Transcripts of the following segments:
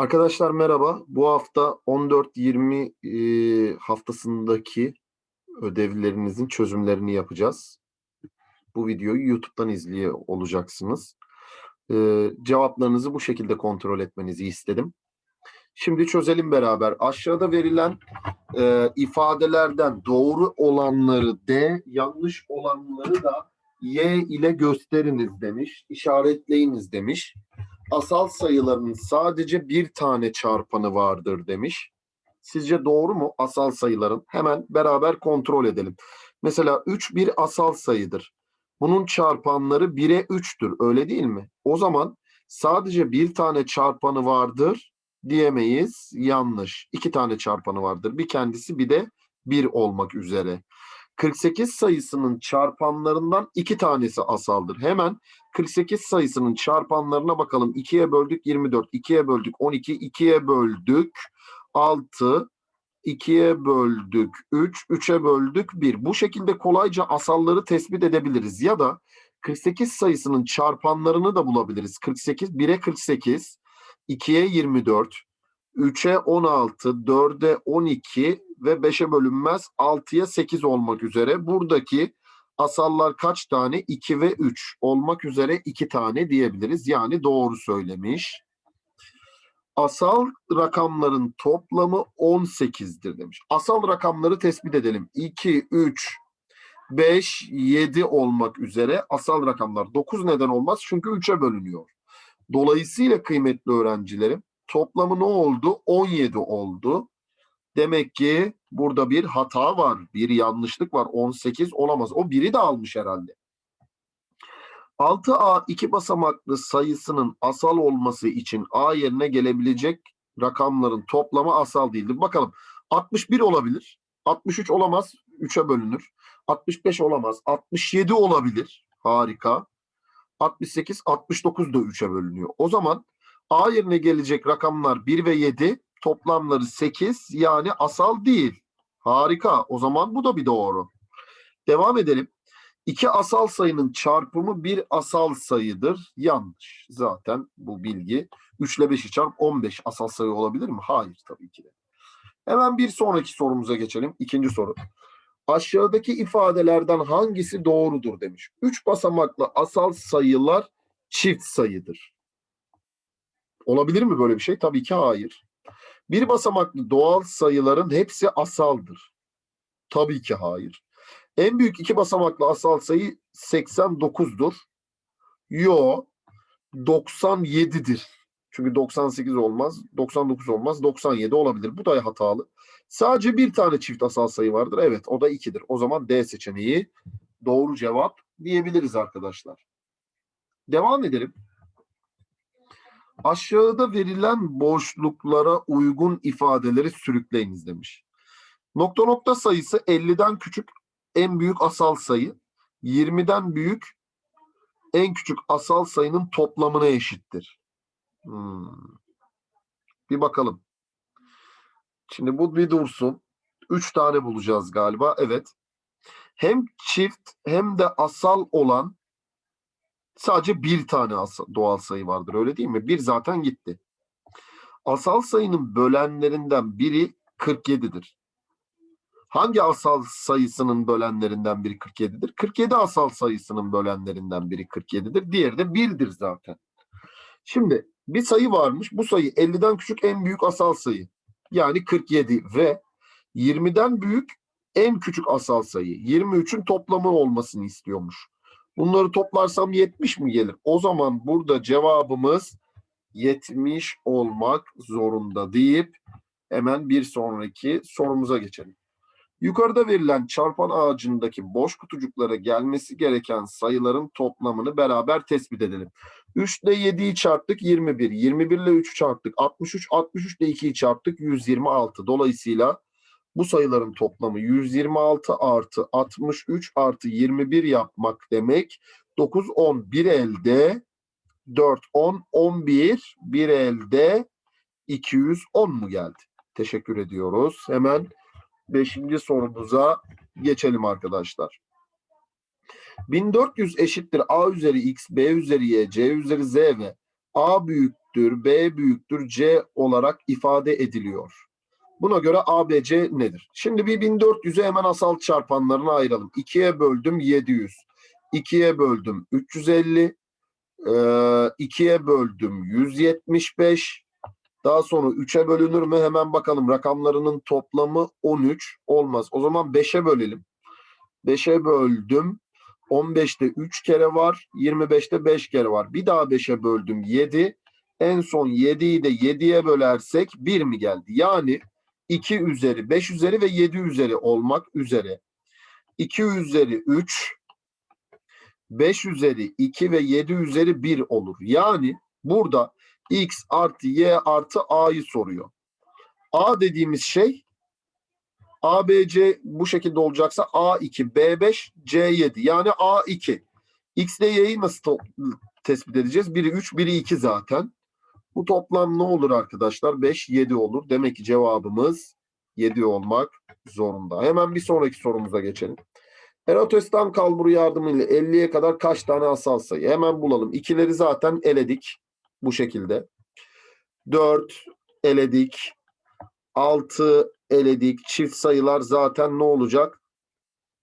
Arkadaşlar merhaba. Bu hafta 14-20 e, haftasındaki ödevlerinizin çözümlerini yapacağız. Bu videoyu YouTube'dan izliyor olacaksınız. E, cevaplarınızı bu şekilde kontrol etmenizi istedim. Şimdi çözelim beraber. Aşağıda verilen e, ifadelerden doğru olanları D, yanlış olanları da Y ile gösteriniz demiş, işaretleyiniz demiş asal sayıların sadece bir tane çarpanı vardır demiş. Sizce doğru mu asal sayıların? Hemen beraber kontrol edelim. Mesela 3 bir asal sayıdır. Bunun çarpanları 1'e 3'tür öyle değil mi? O zaman sadece bir tane çarpanı vardır diyemeyiz. Yanlış. İki tane çarpanı vardır. Bir kendisi bir de 1 olmak üzere. 48 sayısının çarpanlarından iki tanesi asaldır. Hemen 48 sayısının çarpanlarına bakalım. 2'ye böldük 24, 2'ye böldük 12, 2'ye böldük 6, 2'ye böldük 3, 3'e böldük 1. Bu şekilde kolayca asalları tespit edebiliriz. Ya da 48 sayısının çarpanlarını da bulabiliriz. 48, 1'e 48, 2'ye 24, 3'e 16, 4'e 12 ve 5'e bölünmez 6'ya 8 olmak üzere. Buradaki asallar kaç tane? 2 ve 3 olmak üzere 2 tane diyebiliriz. Yani doğru söylemiş. Asal rakamların toplamı 18'dir demiş. Asal rakamları tespit edelim. 2, 3, 5, 7 olmak üzere asal rakamlar. 9 neden olmaz? Çünkü 3'e bölünüyor. Dolayısıyla kıymetli öğrencilerim toplamı ne oldu? 17 oldu. Demek ki burada bir hata var. Bir yanlışlık var. 18 olamaz. O biri de almış herhalde. 6A iki basamaklı sayısının asal olması için A yerine gelebilecek rakamların toplamı asal değildir. Bakalım 61 olabilir. 63 olamaz. 3'e bölünür. 65 olamaz. 67 olabilir. Harika. 68, 69 da 3'e bölünüyor. O zaman A yerine gelecek rakamlar 1 ve 7 toplamları 8 yani asal değil. Harika. O zaman bu da bir doğru. Devam edelim. İki asal sayının çarpımı bir asal sayıdır. Yanlış. Zaten bu bilgi. 3 ile 5'i çarp 15 asal sayı olabilir mi? Hayır tabii ki de. Hemen bir sonraki sorumuza geçelim. İkinci soru. Aşağıdaki ifadelerden hangisi doğrudur demiş. 3 basamaklı asal sayılar çift sayıdır. Olabilir mi böyle bir şey? Tabii ki hayır. Bir basamaklı doğal sayıların hepsi asaldır. Tabii ki hayır. En büyük iki basamaklı asal sayı 89'dur. Yo 97'dir. Çünkü 98 olmaz, 99 olmaz, 97 olabilir. Bu da hatalı. Sadece bir tane çift asal sayı vardır. Evet o da 2'dir. O zaman D seçeneği doğru cevap diyebiliriz arkadaşlar. Devam edelim. Aşağıda verilen boşluklara uygun ifadeleri sürükleyiniz demiş. Nokta nokta sayısı 50'den küçük en büyük asal sayı, 20'den büyük en küçük asal sayının toplamına eşittir. Hmm. Bir bakalım. Şimdi bu bir dursun. 3 tane bulacağız galiba. Evet. Hem çift hem de asal olan sadece bir tane doğal sayı vardır öyle değil mi? Bir zaten gitti. Asal sayının bölenlerinden biri 47'dir. Hangi asal sayısının bölenlerinden biri 47'dir? 47 asal sayısının bölenlerinden biri 47'dir. Diğeri de 1'dir zaten. Şimdi bir sayı varmış. Bu sayı 50'den küçük en büyük asal sayı. Yani 47 ve 20'den büyük en küçük asal sayı. 23'ün toplamı olmasını istiyormuş. Bunları toplarsam 70 mi gelir? O zaman burada cevabımız 70 olmak zorunda deyip hemen bir sonraki sorumuza geçelim. Yukarıda verilen çarpan ağacındaki boş kutucuklara gelmesi gereken sayıların toplamını beraber tespit edelim. 3 ile 7'yi çarptık 21, 21 ile 3'ü çarptık 63, 63 ile 2'yi çarptık 126. Dolayısıyla bu sayıların toplamı 126 artı 63 artı 21 yapmak demek. 9, 10, bir elde 4, 10, 11, bir elde 210 mu geldi? Teşekkür ediyoruz. Hemen beşinci sorumuza geçelim arkadaşlar. 1400 eşittir a üzeri x, b üzeri y, c üzeri z ve a büyük büyüktür, B büyüktür, C olarak ifade ediliyor. Buna göre ABC nedir? Şimdi bir 1400'ü hemen asal çarpanlarına ayıralım. 2'ye böldüm 700. 2'ye böldüm 350. 2'ye böldüm 175. Daha sonra 3'e bölünür mü? Hemen bakalım. Rakamlarının toplamı 13 olmaz. O zaman 5'e bölelim. 5'e böldüm. 15'te 3 kere var. 25'te 5 kere var. Bir daha 5'e böldüm 7. En son 7'yi de 7'ye bölersek 1 mi geldi? Yani 2 üzeri, 5 üzeri ve 7 üzeri olmak üzere. 2 üzeri 3, 5 üzeri 2 ve 7 üzeri 1 olur. Yani burada x artı y artı a'yı soruyor. a dediğimiz şey ABC bu şekilde olacaksa A2, B5, C7 yani A2. X ile Y'yi nasıl tespit edeceğiz? Biri 3, biri 2 zaten. Bu toplam ne olur arkadaşlar? 5, 7 olur. Demek ki cevabımız 7 olmak zorunda. Hemen bir sonraki sorumuza geçelim. Eratos'tan kalburu yardımıyla 50'ye kadar kaç tane asal sayı? Hemen bulalım. İkileri zaten eledik. Bu şekilde. 4 eledik. 6 eledik. Çift sayılar zaten ne olacak?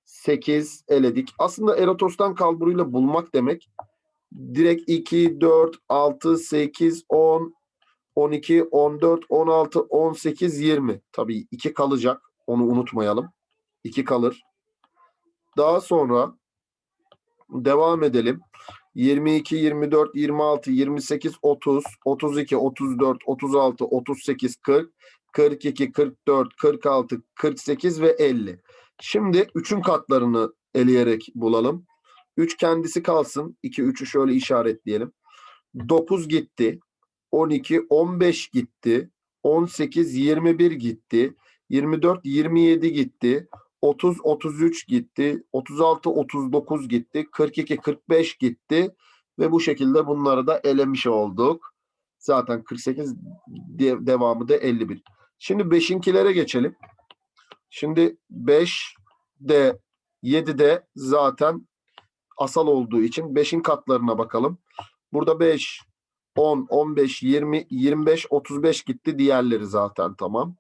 8 eledik. Aslında Eratos'tan kalburuyla bulmak demek direkt 2, 4, 6, 8, 10, 12, 14, 16, 18, 20. Tabii 2 kalacak. Onu unutmayalım. 2 kalır. Daha sonra devam edelim. 22, 24, 26, 28, 30, 32, 34, 36, 38, 40, 42, 44, 46, 48 ve 50. Şimdi 3'ün katlarını eleyerek bulalım. 3 kendisi kalsın. 2, 3'ü şöyle işaretleyelim. 9 gitti. 12, 15 gitti. 18, 21 gitti. 24, 27 gitti. 30, 33 gitti. 36, 39 gitti. 42, 45 gitti. Ve bu şekilde bunları da elemiş olduk. Zaten 48 de- devamı da 51. Şimdi 5'inkilere geçelim. Şimdi 5 de 7 de zaten asal olduğu için 5'in katlarına bakalım. Burada 5, 10, 15, 20, 25, 35 gitti. Diğerleri zaten tamam.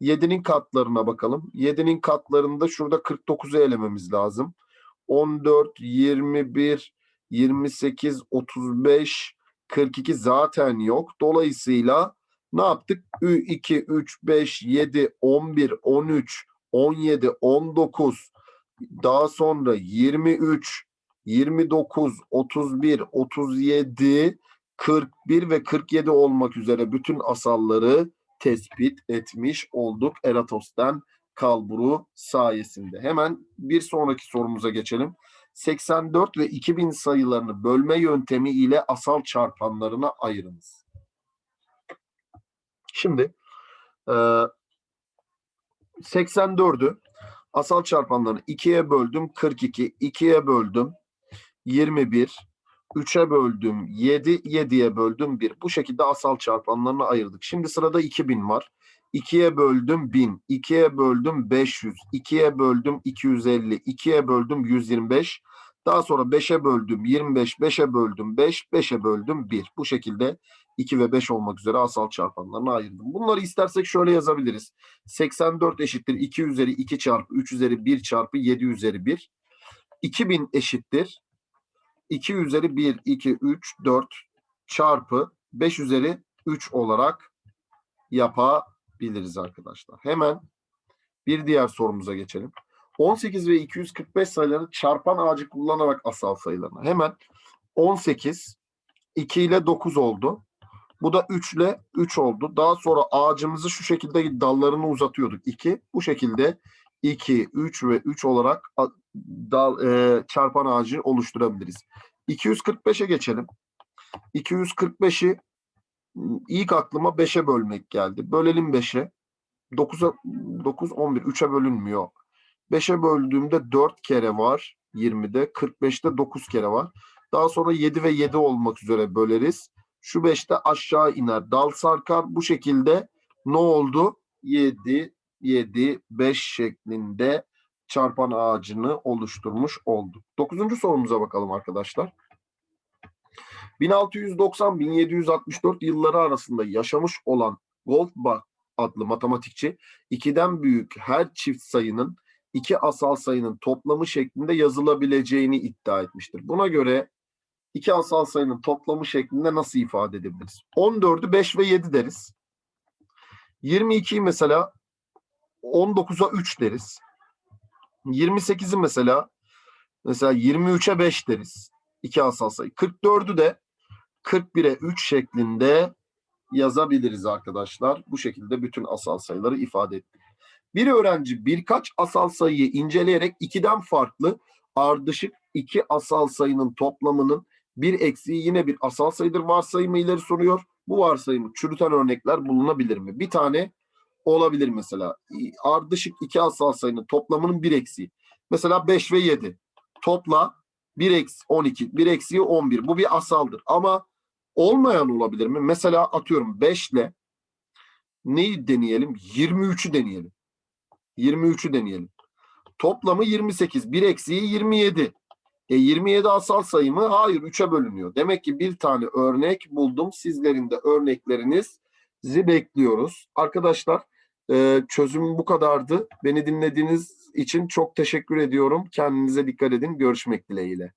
7'nin katlarına bakalım. 7'nin katlarında şurada 49'u elememiz lazım. 14, 21, 28, 35, 42 zaten yok. Dolayısıyla ne yaptık? 2, 3, 5, 7, 11, 13, 17, 19, daha sonra 23, 29, 31, 37, 41 ve 47 olmak üzere bütün asalları tespit etmiş olduk Eratos'tan kalburu sayesinde. Hemen bir sonraki sorumuza geçelim. 84 ve 2000 sayılarını bölme yöntemi ile asal çarpanlarına ayırınız. Şimdi e, 84'ü asal çarpanlarını 2'ye böldüm 42, 2'ye böldüm 21, 3'e böldüm 7, 7'ye böldüm 1. Bu şekilde asal çarpanlarını ayırdık. Şimdi sırada 2000 var. 2'ye böldüm 1000, 2'ye böldüm 500, 2'ye böldüm 250, 2'ye böldüm 125. Daha sonra 5'e böldüm 25, 5'e böldüm 5, 5'e böldüm 1. Bu şekilde 2 ve 5 olmak üzere asal çarpanlarını ayırdım. Bunları istersek şöyle yazabiliriz. 84 eşittir 2 üzeri 2 çarpı 3 üzeri 1 çarpı 7 üzeri 1. 2000 eşittir 2 üzeri 1, 2, 3, 4 çarpı 5 üzeri 3 olarak yapabiliriz arkadaşlar. Hemen bir diğer sorumuza geçelim. 18 ve 245 sayıları çarpan ağacı kullanarak asal sayılarına. Hemen 18 2 ile 9 oldu. Bu da 3 ile 3 oldu. Daha sonra ağacımızı şu şekilde dallarını uzatıyorduk. 2. Bu şekilde 2, 3 ve 3 olarak dal, e, çarpan ağacı oluşturabiliriz. 245'e geçelim. 245'i m, ilk aklıma 5'e bölmek geldi. Bölelim 5'e. 9'a 9 11 3'e bölünmüyor. 5'e böldüğümde 4 kere var 20'de. 45'te 9 kere var. Daha sonra 7 ve 7 olmak üzere böleriz. Şu 5'te aşağı iner. Dal sarkar. Bu şekilde ne oldu? 7 7 5 şeklinde çarpan ağacını oluşturmuş olduk. Dokuzuncu sorumuza bakalım arkadaşlar. 1690-1764 yılları arasında yaşamış olan Goldbach adlı matematikçi ikiden büyük her çift sayının iki asal sayının toplamı şeklinde yazılabileceğini iddia etmiştir. Buna göre iki asal sayının toplamı şeklinde nasıl ifade edebiliriz? 14'ü 5 ve 7 deriz. 22'yi mesela 19'a 3 deriz. 28'i mesela mesela 23'e 5 deriz. İki asal sayı. 44'ü de 41'e 3 şeklinde yazabiliriz arkadaşlar. Bu şekilde bütün asal sayıları ifade ettik. Bir öğrenci birkaç asal sayıyı inceleyerek ikiden farklı ardışık iki asal sayının toplamının bir eksiği yine bir asal sayıdır varsayımı ileri soruyor. Bu varsayımı çürüten örnekler bulunabilir mi? Bir tane olabilir mesela. Ardışık iki asal sayının toplamının bir eksiği. Mesela 5 ve 7. Topla 1 eksi 12, 1 eksiği 11. Bu bir asaldır. Ama olmayan olabilir mi? Mesela atıyorum 5 ile neyi deneyelim? 23'ü deneyelim. 23'ü deneyelim. Toplamı 28. 1 eksiği 27. E 27 asal sayı mı? Hayır 3'e bölünüyor. Demek ki bir tane örnek buldum. Sizlerin de örneklerinizi bekliyoruz. Arkadaşlar e, çözüm bu kadardı. Beni dinlediğiniz için çok teşekkür ediyorum. Kendinize dikkat edin. Görüşmek dileğiyle.